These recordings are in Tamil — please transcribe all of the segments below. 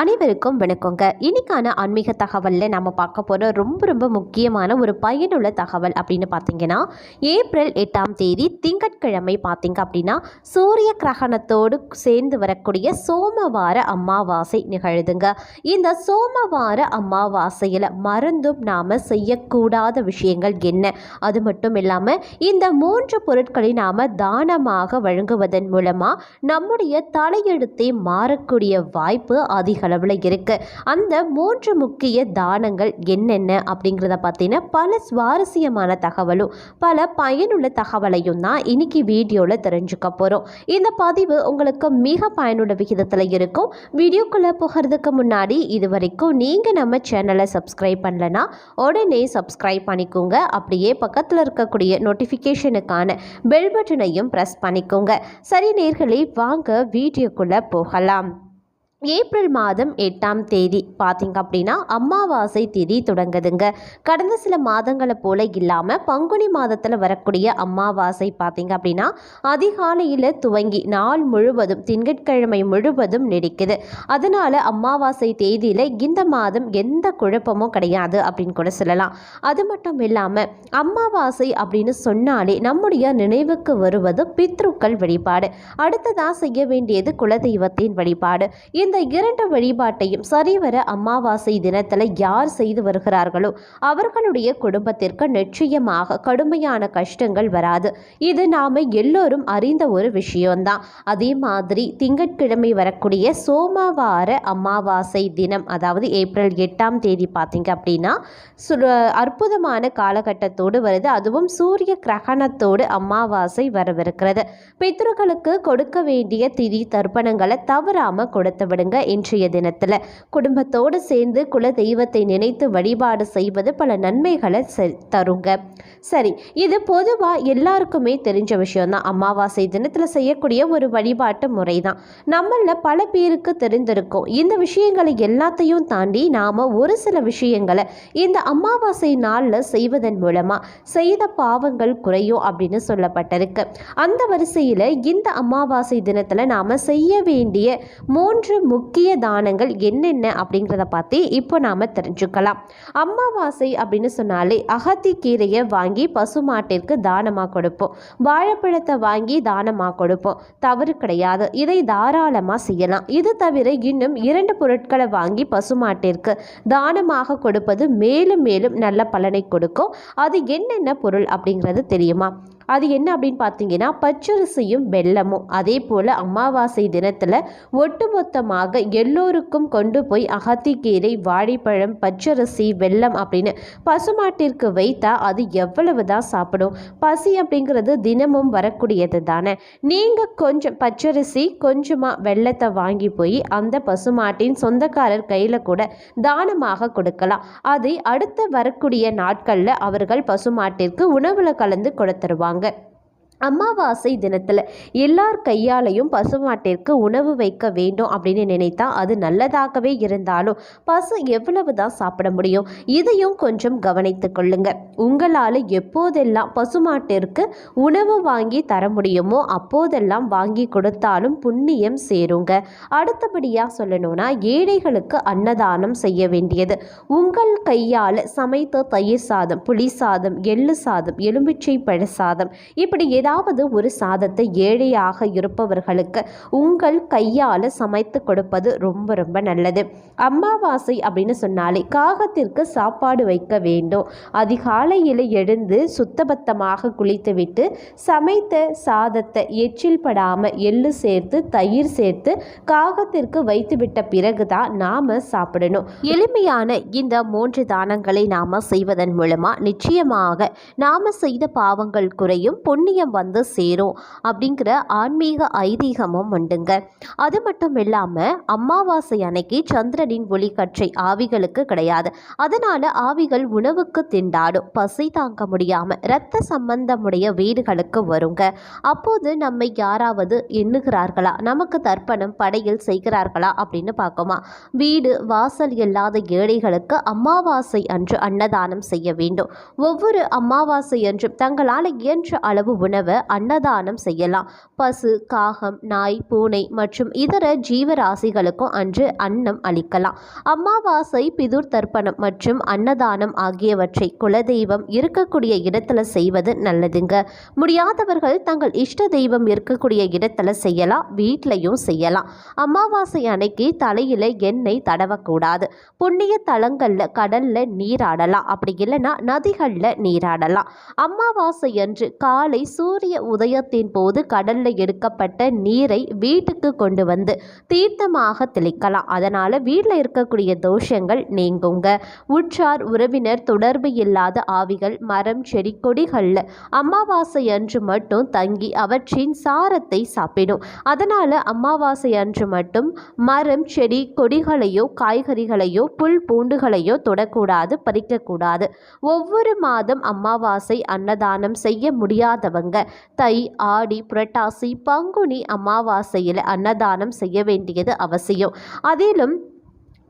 அனைவருக்கும் வணக்கங்க. இன்னைக்கான ஆன்மீக தகவலில் நம்ம பார்க்க போகிற ரொம்ப ரொம்ப முக்கியமான ஒரு பயனுள்ள தகவல் அப்படின்னு பார்த்தீங்கன்னா ஏப்ரல் எட்டாம் தேதி திங்கட்கிழமை பார்த்தீங்க அப்படின்னா சூரிய கிரகணத்தோடு சேர்ந்து வரக்கூடிய சோமவார அமாவாசை நிகழுதுங்க. இந்த சோமவார அமாவாசையில் மறந்தும் நாம் செய்யக்கூடாத விஷயங்கள் என்ன? அது மட்டும் இல்லாமல் இந்த மூன்று பொருட்களை நாம் தானமாக வழங்குவதன் மூலமாக நம்முடைய தலையெழுத்தே மாறக்கூடிய வாய்ப்பு அதிக அளவில் இருக்குது அந்த மூன்று முக்கிய தானங்கள் என்னென்ன அப்படிங்கிறத பார்த்தீங்கன்னா பல சுவாரஸ்யமான தகவலும் பல பயனுள்ள தகவலையும் தான் இன்றைக்கி வீடியோவில் தெரிஞ்சுக்க போகிறோம் இந்த பதிவு உங்களுக்கு மிக பயனுள்ள விகிதத்தில் இருக்கும். வீடியோக்குள்ளே போகிறதுக்கு முன்னாடி இது வரைக்கும் நீங்கள் நம்ம சேனலை சப்ஸ்கிரைப் பண்ணலன்னா உடனே சப்ஸ்கிரைப் பண்ணிக்கோங்க. அப்படியே பக்கத்தில் இருக்கக்கூடிய நோட்டிஃபிகேஷனுக்கான பெல் பட்டனையும் ப்ரெஸ் பண்ணிக்கோங்க. சரி நேர்களை வாங்க வீடியோக்குள்ளே போகலாம். ஏப்ரல் மாதம் எட்டாம் தேதி. பார்த்தீங்க அப்படின்னா அமாவாசை தேதி தொடங்குதுங்க. கடந்த சில மாதங்களை போல இல்லாமல் பங்குனி மாதத்தில் வரக்கூடிய அமாவாசை பார்த்தீங்க அப்படின்னா அதிகாலையில் துவங்கி நாள் முழுவதும் திங்கட்கிழமை முழுவதும் நீடிக்குது. அதனால் அமாவாசை தேதியில் இந்த மாதம் எந்த குழப்பமும் கிடையாது அப்படின்னு கூட சொல்லலாம். அது மட்டும் இல்லாமல் அமாவாசை அப்படின்னு சொன்னாலே நம்முடைய நினைவுக்கு வருவது பித்ருக்கள் வழிபாடு. அடுத்ததாக செய்ய வேண்டியது குலதெய்வத்தின் வழிபாடு. இந்த இரண்டு வழிபாட்டையும் சரிவர அமாவாசை தினத்தில் யார் செய்து வருகிறார்களோ அவர்களுடைய குடும்பத்திற்கு நிச்சயமாக கடுமையான கஷ்டங்கள் வராது. இது நாம் எல்லோரும் அறிந்த ஒரு விஷயம்தான். அதே மாதிரி திங்கட்கிழமை வரக்கூடிய சோமவார அமாவாசை தினம் அதாவது ஏப்ரல் எட்டாம் தேதி பார்த்தீங்க அப்படின்னா சு- அற்புதமான காலகட்டத்தோடு வருது. அதுவும் சூரிய கிரகணத்தோடு அமாவாசை வரவிருக்கிறது. பித்ருக்களுக்கு கொடுக்க வேண்டிய திதி தர்ப்பணங்களை தவறாம கொடுத்து விடுங்க. இன்றைய தினத்துல. குடும்பத்தோடு சேர்ந்து குல தெய்வத்தை நினைத்து வழிபாடு செய்வது பல நன்மைகளை தருங்க. சரி இது பொதுவா எல்லாருக்குமே தெரிஞ்ச விஷயம்தான். அமாவாசை தினத்தில் செய்யக்கூடிய ஒரு வழிபாட்டு முறை தான் நம்மள பல பேருக்கு தெரிந்திருக்கும். இந்த விஷயங்களை எல்லாத்தையும் தாண்டி நாம ஒரு சில விஷயங்களை இந்த அமாவாசை நாள்ல செய்வதன் மூலமா செய்த பாவங்கள் குறையும் அப்படின்னு சொல்லப்பட்டிருக்கு. அந்த வரிசையில் இந்த அமாவாசை தினத்தில் நாம் செய்ய வேண்டிய மூன்று முக்கிய தானங்கள் என்னென்ன அப்படிங்கிறத பற்றி இப்போ நாம் தெரிஞ்சுக்கலாம். அமாவாசை அப்படின்னு சொன்னாலே அகத்தி கீரையை வாங்கி பசுமாட்டிற்கு தானமாக கொடுப்போம். வாழைப்பழத்தை வாங்கி தானமாக கொடுப்போம். தவறு கிடையாது. இதை தாராளமாக செய்யலாம். இது தவிர இன்னும் இரண்டு பொருட்களை வாங்கி பசுமாட்டிற்கு தானமாக கொடுப்பது மேலும் மேலும் நல்ல பலனை கொடுக்கும். அது என்னென்ன பொருள் அப்படிங்கிறது தெரியுமா? அது என்ன அப்படின்னு பார்த்தீங்கன்னா பச்சரிசியும் வெல்லமும். அதே போல் அமாவாசை தினத்தில் ஒட்டுமொத்தமாக எல்லோருக்கும் கொண்டு போய் அகத்திக்கீரை வாழைப்பழம் பச்சரிசி வெல்லம் அப்படின்னு பசுமாட்டிற்கு வைத்தா அது எவ்வளவு தான் சாப்பிடும்? பசி அப்படிங்கிறது தினமும் வரக்கூடியது தானே. நீங்கள் கொஞ்சம் பச்சரிசி கொஞ்சமாக வெள்ளத்தை வாங்கி போய் அந்த பசுமாட்டின் சொந்தக்காரர் கையில் கூட தானமாக கொடுக்கலாம். அதை அடுத்து வரக்கூடிய நாட்களில் அவர்கள் பசுமாட்டிற்கு உணவில் கலந்து கொடுத்துருவாங்க. சொல்லுவாங்க அமாவாசை தினத்தில் எல்லார் கையாலையும் பசுமாட்டிற்கு உணவு வைக்க வேண்டும் அப்படின்னு நினைத்தா அது நல்லதாகவே இருந்தாலும் பசு எவ்வளவு தான் சாப்பிட முடியும்? இதையும் கொஞ்சம் கவனித்து கொள்ளுங்க. உங்களால் எப்போதெல்லாம் பசுமாட்டிற்கு உணவு வாங்கி தர முடியுமோ அப்போதெல்லாம் வாங்கி கொடுத்தாலும் புண்ணியம் சேருங்க. அடுத்தபடியாக சொல்லணும்னா ஏழைகளுக்கு அன்னதானம் செய்ய வேண்டியது. உங்கள் கையால் சமைத்த தயிர் சாதம் புளி சாதம் எள்ளு சாதம் எலுமிச்சை பழ சாதம் இப்படி ஏதாவது ஏதாவது ஒரு சாதத்தை ஏழையாக இருப்பவர்களுக்கு உங்கள் கையால் சமைத்து கொடுப்பது ரொம்ப ரொம்ப நல்லது. அமாவாசை அப்படின்னு சொன்னாலே காகத்திற்கு சாப்பாடு வைக்க வேண்டும். அதிகாலையில் எழுந்து சுத்தபத்தமாக குளித்துவிட்டு சமைத்த சாதத்தை எச்சில் படாமல் எள்ளு சேர்த்து தயிர் சேர்த்து காகத்திற்கு வைத்துவிட்ட பிறகு தான் நாம் சாப்பிடணும். எளிமையான இந்த மூன்று தானங்களை நாம் செய்வதன் மூலமாக நிச்சயமாக நாம் செய்த பாவங்கள் குறையும் புண்ணியம் வந்து சேரும் அப்படிங்கிற ஆன்மீக ஐதீகமும் உண்டுங்க. அது மட்டும் இல்லாமல் அமாவாசை அன்னைக்கு சந்திரனின் ஒளிக்கற்றை ஆவிகளுக்கு கிடையாது. அதனால ஆவிகள் உணவுக்கு திண்டாடும். பசி தாங்க முடியாமல் இரத்த சம்பந்தமுடைய வீடுகளுக்கு வருங்க. அப்போது நம்மை யாராவது எண்ணுகிறார்களா? நமக்கு தர்ப்பணம் படையில் செய்கிறார்களா அப்படின்னு பார்க்கோமா? வீடு வாசல் இல்லாத ஏழைகளுக்கு அமாவாசை அன்று அன்னதானம் செய்ய வேண்டும். ஒவ்வொரு அமாவாசை அன்றும் தங்களால் இயன்ற அளவு உணவை அன்னதானம் செய்யலாம். பசு காகம் நாய் பூனை மற்றும் இதர ஜீவராசிகளுக்கும் அன்று அன்னம் அளிக்கலாம். அமாவாசை பிதுர் தர்ப்பணம் மற்றும் அன்னதானம் ஆகியவற்றை குலதெய்வம் இருக்கக்கூடிய இடத்துல செய்வது நல்லதுங்க. முடியாதவர்கள் தங்கள் இஷ்ட தெய்வம் இருக்கக்கூடிய இடத்துல செய்யலாம் வீட்லையும் செய்யலாம். அமாவாசை அன்னைக்கு தலையில எண்ணெய் தடவக்கூடாது. புண்ணிய தலங்களில் கடல்ல நீராடலாம். அப்படி இல்லைன்னா நதிகளில் நீராடலாம். அமாவாசை அன்று காலை சூரிய உதயத்தின் போது கடலில் எடுக்கப்பட்ட நீரை வீட்டுக்கு கொண்டு வந்து தீர்த்தமாக தெளிக்கலாம். அதனால் வீட்டில் இருக்கக்கூடிய தோஷங்கள் நீங்குங்க. உற்றார் உறவினர் தொடர்பு இல்லாத ஆவிகள் மரம் செடி கொடிகளில் அமாவாசை அன்று மட்டும் தங்கி அவற்றின் சாரத்தை சாப்பிடும். அதனால் அமாவாசை அன்று மட்டும் மரம் செடி கொடிகளையோ காய்கறிகளையோ புல் பூண்டுகளையோ தொடக்கூடாது பறிக்கக்கூடாது. ஒவ்வொரு மாதம் அமாவாசை அன்னதானம் செய்ய முடியாதவங்க தை ஆடி புரட்டாசி பங்குனி அமாவாசையில் அன்னதானம் செய்ய வேண்டியது அவசியம். அதிலும்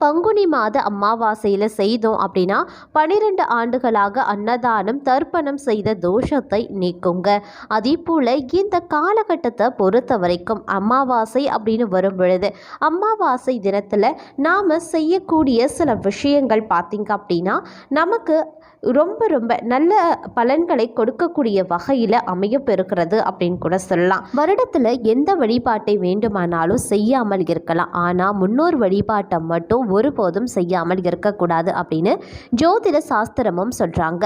பங்குனி மாத அமாவாசையில் செய்தோம் அப்படின்னா பனிரெண்டு ஆண்டுகளாக அன்னதானம் தர்ப்பணம் செய்த தோஷத்தை நீக்குங்க. அதே போல் இந்த காலகட்டத்தை பொறுத்த வரைக்கும் அமாவாசை அப்படின்னு வரும் பொழுது அமாவாசை தினத்தில் நாம் செய்யக்கூடிய சில விஷயங்கள் பார்த்திங்க அப்படின்னா நமக்கு ரொம்ப ரொம்ப நல்ல பலன்களை கொடுக்கக்கூடிய வகையில் அமையப்பெறுகிறது அப்படின்னு கூட சொல்லலாம். வருடத்தில் எந்த வழிபாட்டை வேண்டுமானாலும் செய்யாமல் இருக்கலாம். ஆனால் முன்னோர் வழிபாட்டை மட்டும் ஒருபோதும் செய்யாமல் இருக்கக்கூடாது அப்படின்னு ஜோதிட சாஸ்திரமும் சொல்கிறாங்க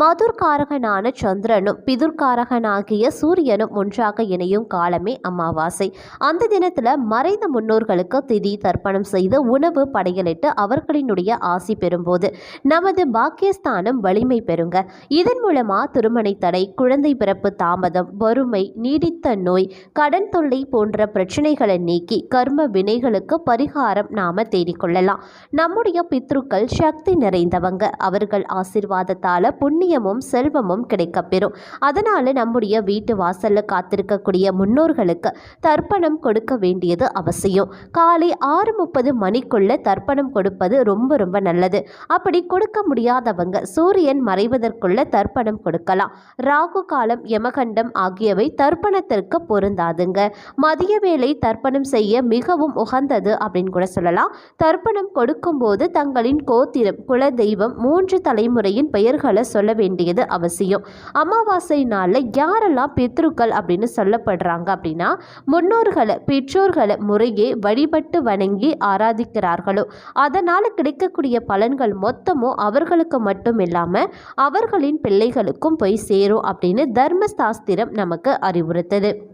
மதுர்காரகனான சந்திரனும் பிதுர்காரகனாகிய சூரியனும் ஒன்றாக இணையும் காலமே அமாவாசை. அந்த தினத்தில் மறைந்த முன்னோர்களுக்கு திதி தர்ப்பணம் செய்து உணவு படையலிட்டு அவர்களினுடைய ஆசி பெறும்போது நமது பாக்கியஸ்தானம் வலிமை பெறுங்க. இதன் மூலமாக திருமண தடை குழந்தை பிறப்பு தாமதம் வறுமை நீடித்த நோய் கடன் தொல்லை போன்ற பிரச்சனைகளை நீக்கி கர்ம வினைகளுக்கு பரிகாரம் நாம தேடிக்கொள்ளலாம். நம்முடைய பித்ருக்கள் சக்தி நிறைந்தவங்க. அவர்கள் ஆசிர்வாதத்தால் புண்ணியமும் செல்வமும் கிடைக்கப்பெறும். அதனால் நம்முடைய வீட்டு வாசல்ல காத்திருக்கக்கூடிய முன்னோர்களுக்கு தர்ப்பணம் கொடுக்க வேண்டியது அவசியம். காலை ஆறு முப்பது மணிக்குள்ள தர்ப்பணம் கொடுப்பது ரொம்ப ரொம்ப நல்லது. அப்படி கொடுக்க முடியாதவங்க சூரியன் மறைவதற்குள்ள தர்ப்பணம் கொடுக்கலாம். ராகு காலம் யமகண்டம் ஆகியவை தர்ப்பணத்திற்கு பொருந்தாதுங்க. மதிய வேளை தர்ப்பணம் செய்ய மிகவும் உகந்தது அப்படின்னு கூட சொல்லலாம். தர்ப்பணம் கொடுக்கும்போது தங்களின் கோத்திரம் குல தெய்வம் மூன்று தலைமுறையின் பெயர்களை சொல்ல வேண்டியது அவசியம். அமாவாசை நாளில் யாரெல்லாம் பித்ருக்கள் அப்படின்னு சொல்லப்படுறாங்க அப்படின்னா முன்னோர்களை பெற்றோர்களை முறையே வழிபட்டு வணங்கி ஆராதிக்கிறார்களோ. அதனால் கிடைக்கக்கூடிய பலன்கள் மொத்தமும் அவர்களுக்கு மட்டும் இல்லாமல் அவர்களின் பிள்ளைகளுக்கும் போய் சேரும் அப்படின்னு தர்மசாஸ்திரம் நமக்கு அறிவுறுத்தது.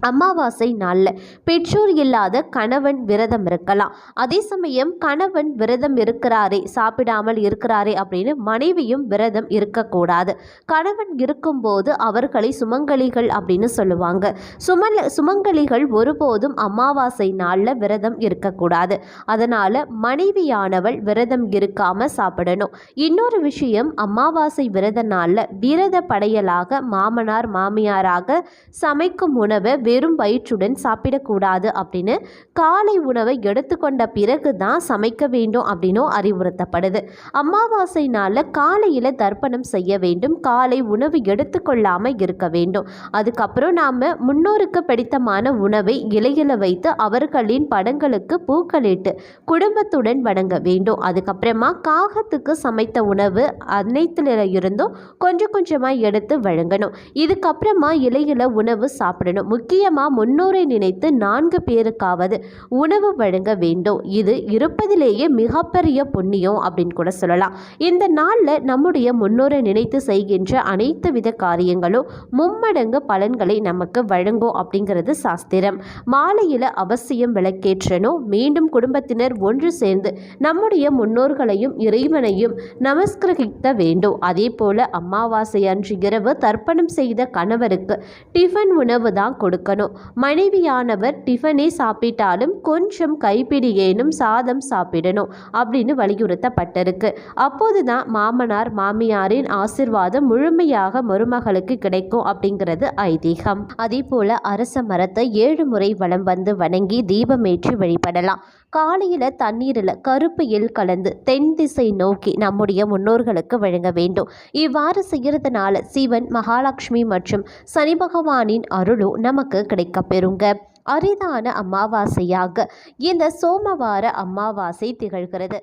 அமாவாசை நாளில் பெற்றோர் இல்லாத கணவன் விரதம் இருக்கலாம். அதே சமயம் கணவன் விரதம் இருக்கிறாரே சாப்பிடாமல் இருக்கிறாரே அப்படின்னு மனைவியும் விரதம் இருக்கக்கூடாது. கணவன் இருக்கும்போது அவர்களை சுமங்கலிகள் அப்படின்னு சொல்லுவாங்க. சுமல சுமங்கலிகள் ஒருபோதும் அமாவாசை நாளில் விரதம் இருக்கக்கூடாது. அதனால் மனைவியானவள் விரதம் இருக்காமல் சாப்பிடணும். இன்னொரு விஷயம் அமாவாசை விரத நாளில் விரத படையலாக மாமனார் மாமியாராக சமைக்கும் உணவை வெறும் வயிற்றுடன் சாப்பிடக்கூடாது அப்படின்னு காலை உணவை எடுத்துக்கொண்ட பிறகு தான் சமைக்க வேண்டும் அப்படின்னும் அறிவுறுத்தப்படுது. அமாவாசை நாளில் காலையில் தர்ப்பணம் செய்ய வேண்டும் காலை உணவு எடுத்துக்கொள்ளாமல் இருக்க வேண்டும். அதுக்கப்புறம் நாம் முன்னோருக்கு பிடித்தமான உணவை இலையில வைத்து அவர்களின் படங்களுக்கு பூக்களிட்டு குடும்பத்துடன் வணங்க வேண்டும். அதுக்கப்புறமா காகத்துக்கு சமைத்த உணவு அனைத்துல இருந்தும் கொஞ்சம் கொஞ்சமாக எடுத்து வழங்கணும். இதுக்கப்புறமா இலையில உணவு சாப்பிடணும். முக்கிய முக்கியமாக முன்னோரை நினைத்து நான்கு பேருக்காவது உணவு வழங்க வேண்டும். இது இருப்பதிலேயே மிகப்பெரிய புண்ணியம் அப்படின்னு கூட சொல்லலாம். இந்த நாளில் நம்முடைய முன்னோரை நினைத்து செய்கின்ற அனைத்து வித காரியங்களும் மும்மடங்கு பலன்களை நமக்கு வழங்கும் அப்படிங்கிறது சாஸ்திரம். மாலையில் அவசியம் விளக்கேற்றணும். மீண்டும் குடும்பத்தினர் ஒன்று சேர்ந்து நம்முடைய முன்னோர்களையும் இறைவனையும் நமஸ்கிரகித்த வேண்டும். அதே போல அமாவாசை அன்று இரவு தர்ப்பணம் செய்த கணவருக்கு டிஃபன் உணவு தான் கொடுக்கணும். மனைவியானவர் டிஃபனே சாப்பிட்டாலும் கொஞ்சம் கைப்பிடி ஏனும் சாதம் சாப்பிடணும் அப்படின்னு வலியுறுத்தப்பட்டிருக்கு. அப்போது தான் மாமனார் மாமியாரின் ஆசிர்வாதம் முழுமையாக மருமகளுக்கு கிடைக்கும் அப்படிங்கிறது ஐதீகம். அதே போல அரச மரத்தை ஏழு முறை வலம் வந்து வணங்கி தீபமேற்றி வழிபடலாம். காலையில் தண்ணீரில் கருப்பு எள் கலந்து தென் திசை நோக்கி நம்முடைய முன்னோர்களுக்கு வழங்க வேண்டும். இவ்வாறு செய்கிறதுனால சிவன் மகாலட்சுமி மற்றும் சனி பகவானின் அருளும் நமக்கு கிடைக்கப் பெறுங்க அரிதான அமாவாசையாக இந்த சோமவார அமாவாசை திகழ்கிறது.